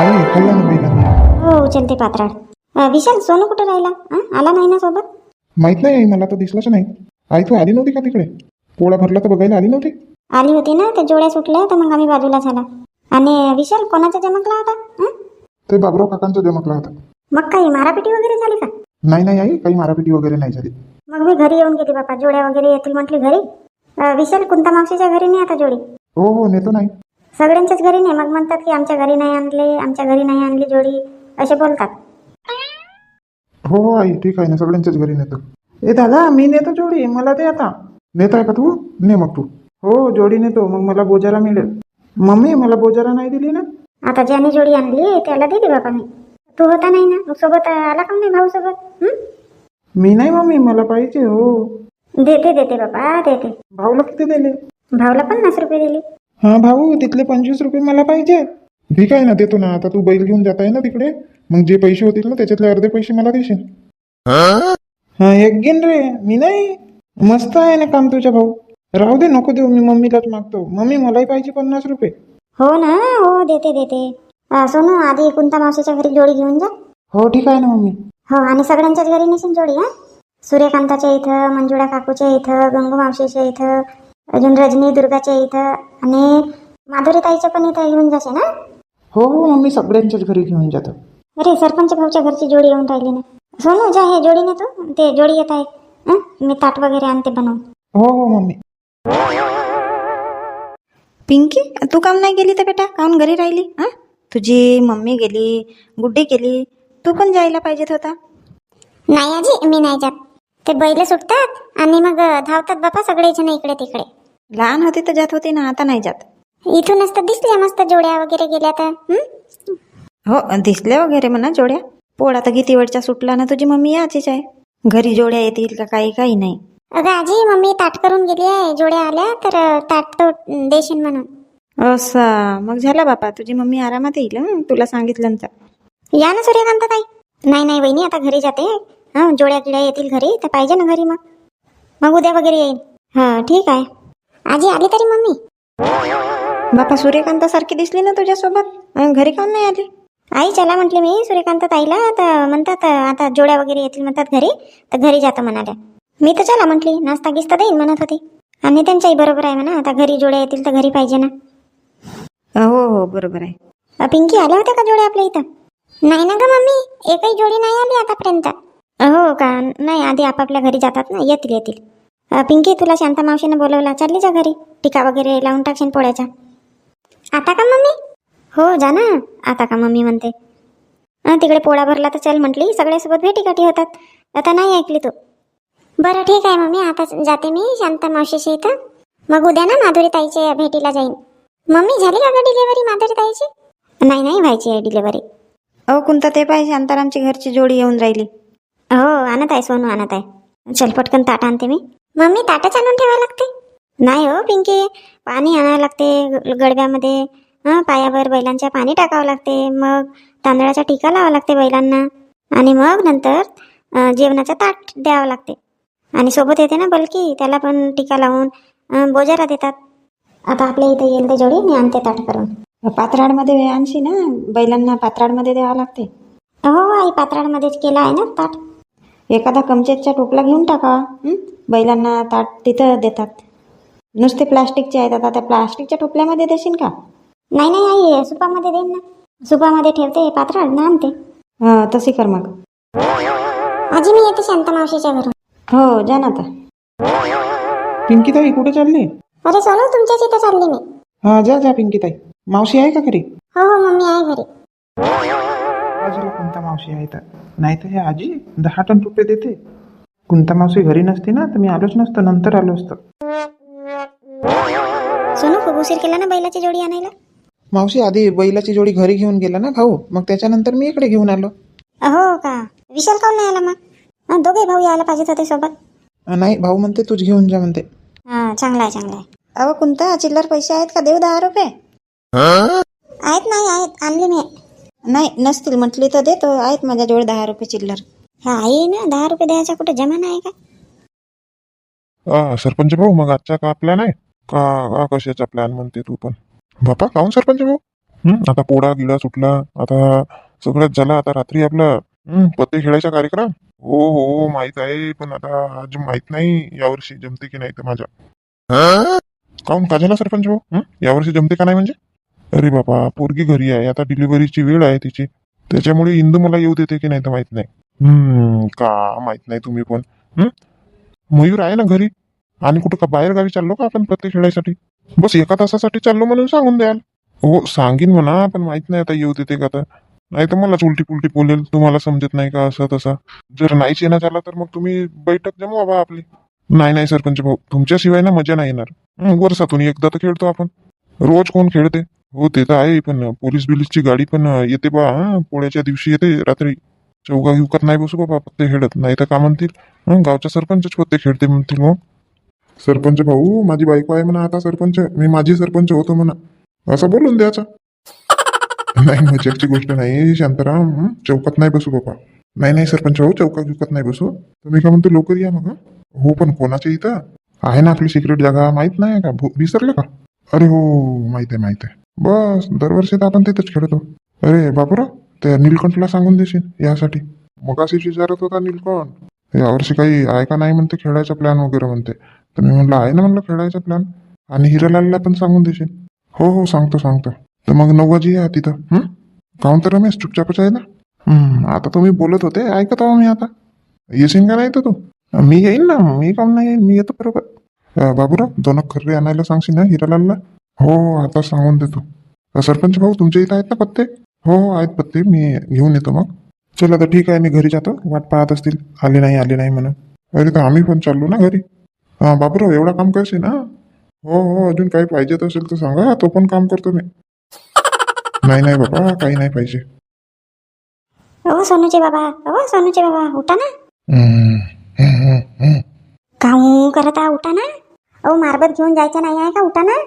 आई खाल्ला ना. बैलांना हो उचलते पात्राड अ, विशाल सोनू कुठे राहिला? आला नाही ना सोबत? माहीत नाही आई मला तर दिसलंच नाही. आई तू आली नव्हती का तिकडे? पोळा भरला तर बघायला आली नव्हती? आली होती ना त्या जोड्या सुटल्या तर मग आम्ही बाजूला झाला. आणि विशाल कोणाचा जमकला होता? ते बाबराव काकांचा जमकला होता. मग काही मारापिटी वगैरे झाली का? नाही नाही आई काही मारापिटी वगैरे नाही झाली. मग मी घरी येऊन गेली बापा. जोड्या वगैरे येतील म्हटली घरी. अ, विशाल कुंता मावशीच्या घरी नाही आता जोडी? हो हो नेतो नाही. सगळ्यांच्याच घरी नाही. मग म्हणतात की आमच्या घरी नाही आणले आमच्या घरी नाही आणली जोडी. असे बोलतात. हो हो आई ठीक आहे ना. सगळ्यांच्याच घरी नेतो. ए दादा मी नेतो जोडी. मला ते आता. नेत आहे का तू? ने मग तू. हो जोडी नेतो. मग मला बोजारा मिळेल. मम्मी मला बोजारा नाही दिली ना? आता ज्याने जोडी आणली त्याला दिली बापा मी. तू होता नाही ना? मग सोबत आला का नाही भाऊ सोबत हं? मी नाही मम्मी मला पाहिजे हो. देते देते बापा देते. भाऊला किती दिले? भाऊला पन्नास रुपये दिले. हा भाऊ तिथले पंचवीस रुपये मला पाहिजे. ठीक आहे ना देतो ना. आता तू बैल घेऊन जात आहे ना तिकडे. मग जे पैसे होतील ना त्याच्यातले अर्धे पैसे मला देशील. हा एक घेन रे. मी नाही. मस्त आहे ना काम तुझ्या भाऊ. राहू दे नको देऊ. मी मम्मीलाच मागतो. मम्मी मलाही पाहिजे पन्नास रुपये. हो ना हो देते देते. अ, सोनू आधी कुंता मावशीच्या घरी जोडी घेऊन जा. हो ठीक आहे ना मम्मी. हो आणि सगळ्यांच्याच घरी नेशील जोडी हा? सूर्यकांताच्या इथं मंजुळा काकूच्या इथं गंगू मावशीच्या इथं अजून रजनी दुर्गाच्या इथं आणि माधुरी ताईच्या पण इथं घेऊन जाशील ना हो हो मम्मी सगळ्यांच्याच घरी घेऊन जातो. अरे सरपंच भाऊच्या घरची जोडी येऊन राहिली ना. सोनू जा हे जोडी नेतो ते जोडी येत आहे. हं? मी ताट वगैरे आणते बनवून. हो हो मम्मी. पिंकी तू काम नाही गेली तर बेटा? काहून घरी राहिली हां? तुझी मम्मी गेली गुड्डी गेली. तू पण जायला पाहिजेत होता. नाही आजी मी नाही जात. ते बैल सुटतात आणि मग धावतात बापा सगळे जण इकडे तिकडे. लहान होती तर जात होती ना आता नाही जात. इथूनच तर दिसल्या मस्त जोड्या वगैरे गेल्या तर हं? हो दिसल्या वगैरे म्हणा जोड्या. पोळा तर किती वेळच्या सुटला ना तुझी मम्मी याचीच आहे. घरी जोड्या येतील का काही काही नाही. अगं आजी मम्मी ताट करून गेली आहे जोड्या आल्या तर अं, ताट तो देशील म्हणून. असा मग झाला बापा तुझी मम्मी आरामात येईल हं? तुला सांगितलं तर. या ना सूर्यकांत ताई. नाही नाही वहिनी आता घरी जाते. हा जोड्या गिड्या येतील घरी तर पाहिजे ना घरी मग. मग उद्या वगैरे येईल हा ठीक आहे. आजी आली तरी मम्मी. बापा सूर्यकांत सारखी दिसली ना तुझ्यासोबत? घरी काहून नाही आली? आई चला म्हटले मी सूर्यकांत ताईला तर म्हणतात आता जोड्या वगैरे येतील म्हणतात घरी. तर घरी जातो म्हणाल्या. मी तर चला म्हटली नाश्ता गिस्ता देईन म्हणत होती. आणि त्यांच्याही बरोबर आहे म्हणा आता घरी जोड्या येतील तर घरी पाहिजे ना. हो हो बरोबर आहे. अ, पिंकी आल्या होत्या का जोड्या आपल्या इथं? नाही ना ग मम्मी एकही जोडी नाही आली आतापर्यंत. हो का? नाही आधी आपापल्या घरी जातात ना येतील येतील. पिंकी तुला शांता मावशीने बोलवला. चालली जा घरी. टीका वगैरे लावून टाकशील पोळ्याचा आता का मम्मी? हो जा ना. आता का मम्मी म्हणते. तिकडे पोळा भरला तर चल म्हटली. सगळ्यासोबत भेटीगाठी होतात. आता नाही ऐकली तू. बरं ठीक आहे मम्मी. आता जाते मी शांता मावशीच्या इथं. मग उद्या ना माधुरी ताईच्या भेटीला जाईन. मम्मी झाली का ग डिलिव्हरी माधुरी ताईची नाही नाही व्हायची आहे डिलिव्हरी. अहो कोणता ते पाहिजे शांतारामची घरची जोडी येऊन राहिली. हो आणत आहे सोनू आणत आहे. चल पटकन ताट आणते मी. मम्मी ताटच आणून ठेवावं लागते? नाही हो पिंकी. पाणी आणावं लागते गडव्यामध्ये हां पायावर बैलांच्या पाणी टाकावं लागते. मग तांदळाचा टिका लावा लागते बैलांना. आणि मग नंतर जेवणाचं ताट द्यावं लागते. आणि सोबत येते ना बलकी त्याला पण टिका लावून बोजारा देतात. आता आपल्या इथे येईल ते जोडी मी आणते ताट करून. पात्राडमध्ये आणशी ना बैलांना पात्राडमध्ये द्यावं लागते. हो आई पात्राडमध्येच केला आहे ना ताट. एखादा कमचेटचा टोपला घेऊन टाका हं? बैलांना ताट तिथं देतात. नुसते प्लास्टिकचे आहेत आता त्या प्लास्टिकच्या टोपल्यामध्ये देशील का? नाही नाही आई सुपामध्ये देईन ना. सुपामध्ये ठेवते पात्राड ना आणते. हं, तशी कर मग. आजी मी येते शांता मावशीच्या घरून. हो जा ना आता. पिंकी ताई कुठे चालली? अरे सोनू तुमच्याच इथे चालली मी. हा जा जा पिंकी ताई मावशी आहे का घरी? हो हो मम्मी आहे घरी. बाजूला कोणता मावशी आहे तर नाही तर हे आजी दहा टन रुपये देते. कोणता मावशी घरी नसती ना तर मी आलोच नसतो नंतर आलो असतो. सोनू खूप उशीर केला ना बैलाची जोडी आणायला? मावशी आधी बैलाची जोडी घरी घेऊन गेला ना भाऊ? मग त्याच्यानंतर मी इकडे घेऊन आलो. हो का? विशाल काऊन नाही आला मग? दोघे भाऊ यायला पाहिजेत होते सोबत. नाही भाऊ म्हणते तूच घेऊन जा म्हणते. हा चांगला आहे चांगला आहे. अहो कोणता चिल्लर पैसे आहेत का? देऊ दहा रुपये. आहेत नाही आहेत. आणली मी. नाही नसतील म्हटली तर देतो. आहेत माझ्याजवळ दहा रुपये चिल्लर. हा आई ना दहा रुपये द्यायचा कुठे जमा नाही का? आ, सरपंच भाऊ मग आजचा का प्लॅन आहे का का कशाचा प्लॅन म्हणते तू पण? बापा काहून सरपंच भाऊ? हं? आता पोळा गिळा सुटला. आता सगळ्यात झाला. आता रात्री आपला हं, पत्ते खेळायचा कार्यक्रम? हो हो माहीत आहे पण आता आज माहीत नाही यावर्षी जमते की नाही तर माझ्या. काऊन का झाला सरपंच भाऊ? हं? यावर्षी जमते का नाही म्हणजे? अरे बाबा पोरगी घरी आहे आता डिलिव्हरीची वेळ आहे तिची. त्याच्यामुळे इंदू मला येऊ देते की नाही तर माहीत नाही. हम्म का माहीत नाही तुम्ही पण. मयूर आहे ना घरी? आणि कुठं का बाहेर गावी चाललो का आपण प्रत्येक खेळायसाठी? बस एका तासासाठी चाललो म्हणून सांगून द्याल. हो सांगेन म्हणा पण माहीत नाही आता येऊ देते का तर. नाही तर मलाच उलटी पुलटी बोलेल तुम्हाला समजत नाही का असं तसा. जर नाहीच येणं झाला तर मग तुम्ही बैठक जमवा बा आपली. नाही नाही सरपंच भाऊ तुमच्याशिवाय ना मजा नाही येणार. वर्षातून एकदा तर खेळतो आपण. रोज कोण खेळते? हो ते तर आहे पण पोलीस बिलीसची गाडी पण येते बा हा पोळ्याच्या दिवशी येते रात्री चौका युकात नाही बसू बाबा पत्ते खेळत नाही तर का म्हणतील? हं, गावच्या सरपंचच पत्ते खेळते म्हणतील मग सरपंच भाऊ माझी बायको आहे म्हणा आता सरपंच मी माझी सरपंच होतो म्हणा. असं बोलून द्यायचा नाही मजाकची गोष्ट नाही शांताराम हं? चौकात नाही बसू बाबा. नाही नाही सरपंच भाऊ चौकात युकात नाही बसू. तुम्ही का म्हणतो लवकर या मग हं? हो पण कोणाच्या इथं? आहे ना आपली सिक्रेट जागा माहीत नाही का? भू- विसरलं का? अरे हो माहीत आहे माहीत आहे. बस दरवर्षी तर आपण तिथंच खेळतो. अरे बापरा त्या नीलकंठला सांगून देशील यासाठी. मगाशी विचारत होता नीलकंठ. यावर्षी काही आहे का नाही म्हणते खेळायचा प्लॅन वगैरे म्हणते. तर मी म्हणलं आहे ना म्हणलं खेळायचा प्लॅन आणि हिरालालला पण सांगून देशील. हो हो सांगतो सांगतो. तर मग नऊ वाजे या तिथं. हं? तर रमेश चुपचापच आहे ना? आता तुम्ही बोलत होते ऐकत आहो मी आता. येशील का नाही तर तू? मी येईन ना मी काऊन नाही येईन? मी येतो बरोबर. बाबूराव दोन खर्रे आणायला सांगशील ना हिरालालला? हो आता सांगून देतो. सरपंच भाऊ तुमच्या इथं आहेत ना पत्ते? हो हो आहेत पत्ते. मी घेऊन येतो मग. चला तर ठीक आहे मी घरी जातो. वाट पाहत असतील. आले नाही आले नाही म्हणून. अरे तर आम्ही पण चाललो ना घरी. हा बाबूराव एवढा काम करशील ना? हो हो अजून काही पाहिजे असेल तर सांगा. तो पण काम करतो मी. नाही नाही बाबा काही नाही पाहिजे. हो सोनूचे बाबा. हो सोनूचे बाबा उठा ना. काहू करत आहे? उठा ना. अहो मारबत घेऊन जायचं नाही आहे का? उठा ना.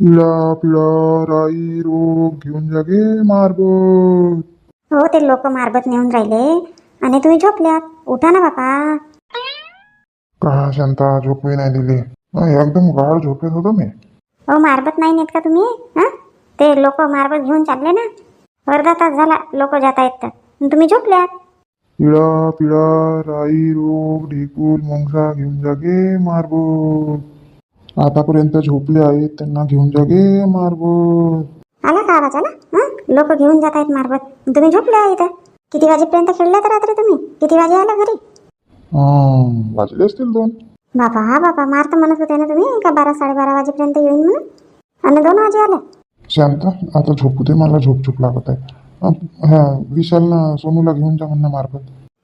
पिळा पिळा राई रोग घेऊन जागे मारबत. हो ते लोक मारबत नेऊन राहिले. आणि तुम्ही झोपल्यात. उठा ना बाबा का शांता झोपही नाही दिली? एकदम गाढ झोपेत होतो मी. हो मारबत नाही नेत का तुम्ही? हा? ते लोक मारबत घेऊन चालले ना? अर्धा तास झाला लोक जात आहेत तर तुम्ही झोपल्यात. पिळा पिळा राई रोग ढेकूल मुंगसा घेऊन जागे मारबत. आतापर्यंत झोपले आहेत त्यांना घेऊन जागे मारबत. आला का आवाज आला? हं? लोक घेऊन जात आहेत मारबत. तुम्ही झोपले आहे इथं. किती वाजेपर्यंत खेळले तर रात्री तुम्ही? किती वाजे आला घरी? हा, वाजले असतील दोन. बाबा हा बाबा मार तर म्हणत होते ना तुम्ही का बारा साडेबारा वाजेपर्यंत येईन म्हणून? आणि दोन वाजे आले. शांता आता झोपू दे मला झोप झोप लागत आहे. अं, हा विशाल ना सोनूला घेऊन जा म्हणणं मारबत.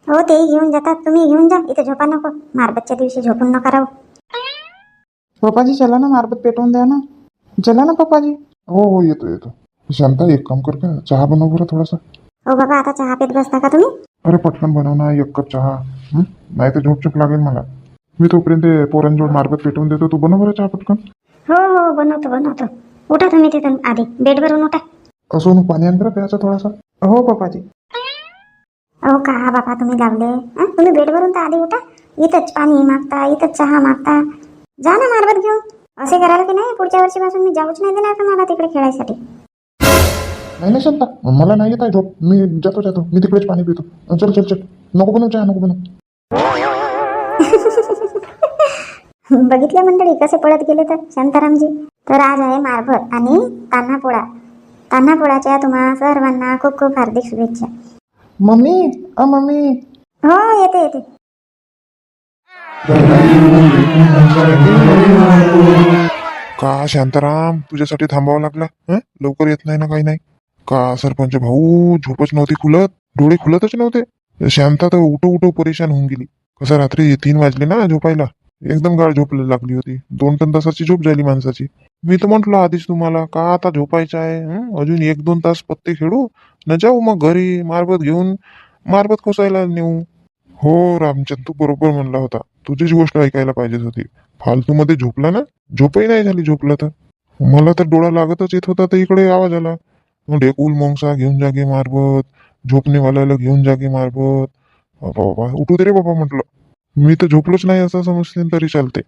हो तेही घेऊन जातात. तुम्ही घेऊन जा इथे झोपा नको. मारबतच्या दिवशी झोपून नका राहू. पप्पाजी चला ना मारबत पेटवून द्या ना. चला ना पप्पाजी. हो हो येतो येतो. शांता एक काम कर का? चहा बनव बरं थोडासा. हो बाबा आता चहा पेत बसता का तुम्ही? अरे पटकन बनव ना एक कप चहा. हं? नाही तर झोप झोप लागेल मला. मी तोपर्यंत पोरांजवळ मार्बत पेटवून देतो. तू बनव बरं चहा पटकन. हो हो बनवतो बनवतो. उठा तुम्ही तिथून आधी. बेडवरून उठा. असो पाणी आण बरं प्यायचा थोडासा. हो पप्पाजी. अहो का बाबा तुम्ही लावले? हं? तुम्ही बेडवरून तर आधी उठा. इथंच पाणी मागता इथंच चहा मागता. जा ना मारबत घेऊन. असे कराल की नाही पुढच्या वर्षीपासून मी जाऊच नाही देणार तुम्हाला तिकडे खेळायसाठी. नाही नाही शांता. मला नाही येत आहे झोप. मी जातो जातो. मी तिकडेच पाणी पितो. चल चल चल. नको बनव चहा नको बनव. बघितले मंडळी कसे पळत गेले तर शांतारामजी. तर आज आहे मारभत आणि तान्हापोळा तान्हापोळाच्या तुम्हा सर्वांना खूप खूप हार्दिक शुभेच्छा. मम्मी अ मम्मी. हो येते येते. का शांताराम तुझ्यासाठी थांबावं लागला हं? लवकर येत नाही ना काही नाही. का सरपंच भाऊ झोपच नव्हती खुलत? डोळे खुलतच नव्हते. शांता तर उठो उठो परेशान होऊन गेली. कसं रात्री तीन वाजले ना झोपायला? एकदम गाळ झोप लागली होती. दोन तीन तासाची झोप झाली माणसाची. मी तर म्हंटल आधीच तुम्हाला का आता झोपायचं आहे अजून एक दोन तास पत्ते खेळू? न जाऊ मग घरी मारबत घेऊन मारबत कोसायला नेऊ. हो रामचंद तू बरोबर म्हणला होता. तुझीच गोष्ट ऐकायला पाहिजेच होती. फालतू मध्ये झोपला ना? झोपही नाही झाली झोपलं तर. मला तर डोळा लागतच येत होता तर इकडे आवाज आला मग ढेकूल मोंगसा घेऊन जागे मारबत. झोपणेवाल्याला घेऊन जागे मारबत. बाबा बाबा उठू दे रे बाबा म्हटलं. मी तर झोपलोच नाही असं समजते तरी चालते.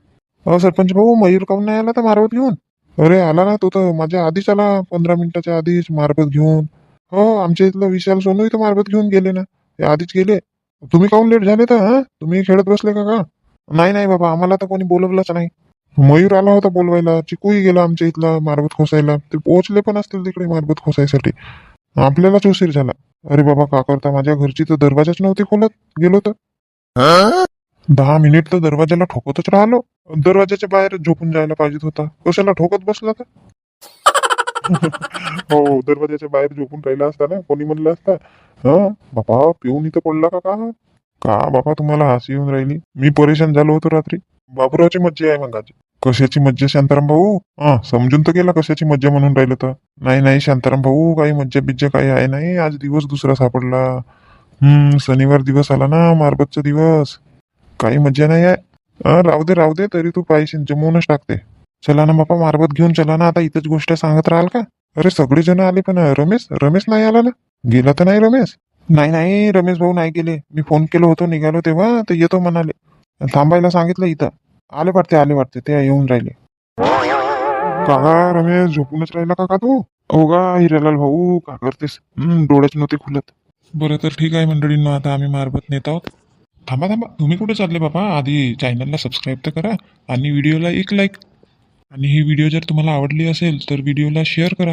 सरपंच भाऊ मयूर काऊन नाही आला तर मारबत घेऊन? अरे आला ना तो तर. माझ्या आधीच आला. पंधरा मिनिटाच्या आधीच मारबत घेऊन. हो आमच्या इथलं विशाल सोनू इथं मारबत घेऊन गेले ना. ते आधीच गेले. तुम्ही काहून लेट झाले तर हा? तुम्ही खेळत बसले का का? नाही नाही बाबा आम्हाला तर कोणी बोलवलंच नाही. मयूर आला होता बोलवायला चिकूही गेला आमच्या इथला मारबत खोसायला. ते पोहोचले पण असतील तिकडे मारबत खोसायसाठी. आपल्यालाच उशीर झाला. अरे बाबा का करता माझ्या घरची तर दरवाजाच नव्हती खोलत. गेलो तर? दहा मिनिट तर दरवाजाला ठोकतच राहिलो. दरवाजाच्या बाहेर झोपून जायला पाहिजे होता. कशाला ठोकत बसला तर? हो दरवाजाच्या बाहेर झोपून राहिला असता ना? कोणी म्हणलं असता हा बापा पिऊन इथं पडला का का का बापा तुम्हाला हसी येऊन राहिली? मी परेशान झालो होतो रात्री. बाबुरावची मज्जा आहे मग आज कशाची मज्जा शांताराम भाऊ? हा समजून तर गेला कशाची मज्जा म्हणून राहिलं तर. नाही नाही शांताराम भाऊ काही मज्जा बिज्जा काही आहे नाही. आज दिवस दुसरा सापडला. हम्म शनिवार दिवस आला ना मारबतचा दिवस. काही मज्जा नाही आहे. राहू दे राहू दे तरी तू पाहिजे जमवूनच टाकते चला ना बापा मारबत घेऊन चला ना आता इथंच गोष्ट सांगत राहाल का? अरे सगळे जण आले पण रमेश रमेश नाही आला ना? गेला तर नाही रमेश? नाही नाही रमेश भाऊ नाही गेले. मी फोन केलो होतो निघालो तेव्हा तर येतो म्हणाले. थांबायला सांगितलं इथं. आले वाटते आले वाटते ते येऊन राहिले. काका रमेश झोपूनच राहिला काका तू? हो का हिरालाल भाऊ का करतेस? हम्म, नव्हते खुलत. बरं तर ठीक आहे मंडळींना आता आम्ही मारबत नेत आहोत. थांबा थांबा. तुम्ही कुठे चालले बाबा? आधी चॅनलला सबस्क्राईब तर करा आणि व्हिडिओला एक लाईक आणि ही व्हिडिओ जर तुम्हाला आवडली असेल तर व्हिडिओला शेअर करा.